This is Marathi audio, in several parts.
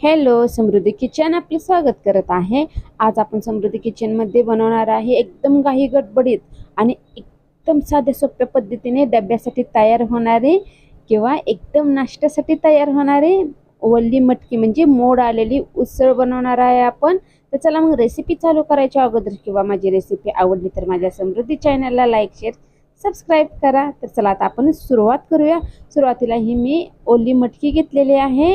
हॅलो समृद्धी किचन आपले स्वागत करत आहे. आज आपण समृद्धी किचनमध्ये बनवणार आहे एकदम काही गडबडीत आणि एकदम साध्या सोप्या पद्धतीने डब्यासाठी तयार होणारे किंवा एकदम नाश्त्यासाठी तयार होणारे वल्ली मटकी म्हणजे मोड आलेली उसळ बनवणार आहे आपण. तर चला मग रेसिपी चालू करायच्या अगोदर किंवा माझी रेसिपी आवडली तर माझ्या समृद्धी चॅनलला लाईक शेअर सबस्क्राईब करा. तर चला आता आपण सुरुवात करूया. सुरुवातीला ही मी ओली मटकी घेतलेली आहे.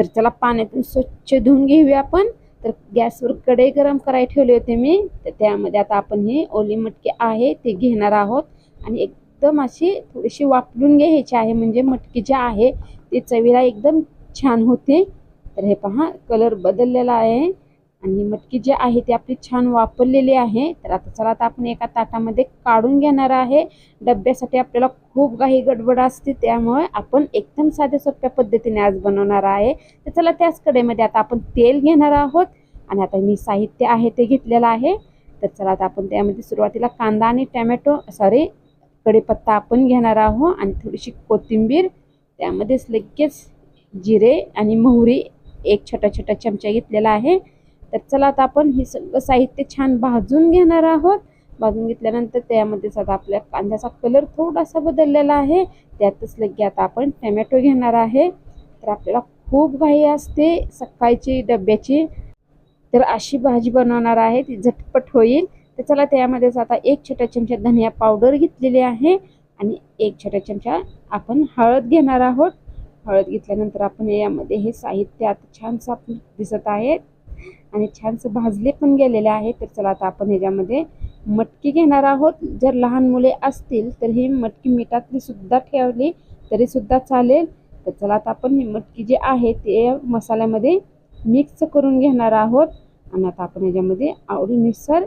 तर चला पाण्यातून स्वच्छ धुवून घेऊया आपण. तर गॅसवर कढई गरम करायला ठेवले होते मी. तर त्यामध्ये आता आपण ही ओली मटकी आहे ते घेणार आहोत. आणि एकदम अशी थोडीशी वापरून घ्यायची आहे म्हणजे मटकी जी आहे ती चवीला एकदम छान होते. तर हे पहा कलर बदललेला आहे. आणि मटकी जी आहे ती आपली छान वापरलेली आहे. तर आता चला आता आपण एका ताटामध्ये काढून घेणार आहे. डब्यासाठी आपल्याला खूप काही गडबड असते त्यामुळे आपण एकदम साध्या सोप्या पद्धतीने आज बनवणार आहे. तर चला त्याच कडेमध्ये आता आपण तेल घेणार आहोत. आणि आता मी साहित्य आहे ते घेतलेलं आहे. तर चला आता आपण त्यामध्ये सुरुवातीला कांदा आणि टॅमॅटो सॉरी कढीपत्ता आपण घेणार आहोत. आणि थोडीशी कोथिंबीर त्यामध्येच लगेच जिरे आणि मोहरी एक छोटा छोटा चमचा घेतलेला आहे. तर चला आता आपण हे सगळं साहित्य छान भाजून घेणार आहोत. भाजून घेतल्यानंतर त्यामध्येच आता आपल्या कांद्याचा कलर थोडासा बदललेला आहे. त्यातच लगे आता आपण टमॅटो घेणार आहे. तर आपल्याला खूप घाई असते सकाळची डब्याची. तर अशी भाजी बनवणार आहे ती झटपट होईल. तर चला त्यामध्येच आता एक छोटा चमचा धनिया पावडर घेतलेली आहे. आणि एक छोटा चमचा आपण हळद घेणार आहोत. हळद घेतल्यानंतर आपण यामध्ये हे साहित्य आता छानसं आपलं दिसत आहे. आणि छानसं भाजले पण गेलेले आहे तर चला आता आपण ह्याच्यामध्ये मटकी घेणार आहोत. जर लहान मुले असतील तर ही मटकी मिठातली सुद्धा ठेवली तरी सुद्धा चालेल. तर चला आता आपण ही मटकी जी आहे ते मसाल्यामध्ये मिक्स करून घेणार आहोत. आणि आता आपण ह्याच्यामध्ये आवडीनुसार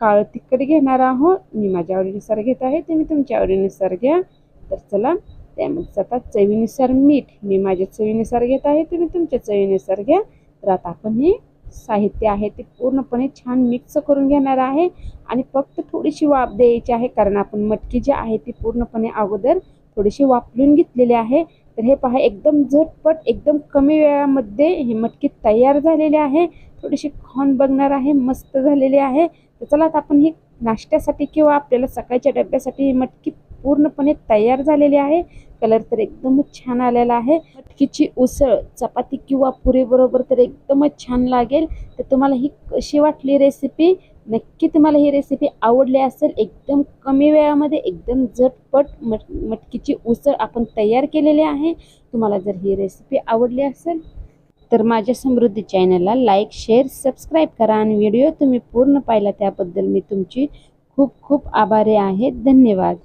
काळं तिखट घेणार आहोत. मी माझ्या आवडीनुसार घेत आहे तुम्ही तुमच्या आवडीनुसार घ्या. तर चला त्यामध्ये आता चवीनुसार मीठ मी माझ्या चवीनुसार घेत आहे तुम्ही तुमच्या चवीनुसार घ्या. तर आता आपण हे साहित्य आहे ते पूर्णपणे छान मिक्स करून घेणार आहे. आणि फक्त थोडीशी वाफ द्यायची आहे कारण आपण मटकी जी आहे ती पूर्णपणे अगोदर थोडीशी वापरून घेतलेली आहे. तर हे पहा एकदम झटपट एकदम कमी वेळामध्ये ही मटकी तयार झालेली आहे. थोडीशी खाऊन बघणार आहे मस्त झालेली आहे. तर चला आता आपण ही नाश्त्यासाठी किंवा आपल्याला सकाळच्या डब्यासाठी ही मटकी पूर्णपणे तयार झालेली आहे. कलर तर एकदमच छान आलेला आहे. मटकीची उसळ चपाती किंवा पुरीबरोबर तर एकदमच छान लागेल. तर तुम्हाला ही कशी वाटली रेसिपी नक्की तुम्हाला ही रेसिपी आवडली असेल एकदम कमी वेळामध्ये एकदम झटपट मट मटकीची उसळ आपण तयार केलेली आहे. तुम्हाला जर ही रेसिपी आवडली असेल तर माझ्या समृद्धी चॅनलला लाईक शेअर सबस्क्राईब करा आणि व्हिडिओ तुम्ही पूर्ण पाहिला त्याबद्दल मी तुमची खूप खूप आभारी आहे. धन्यवाद.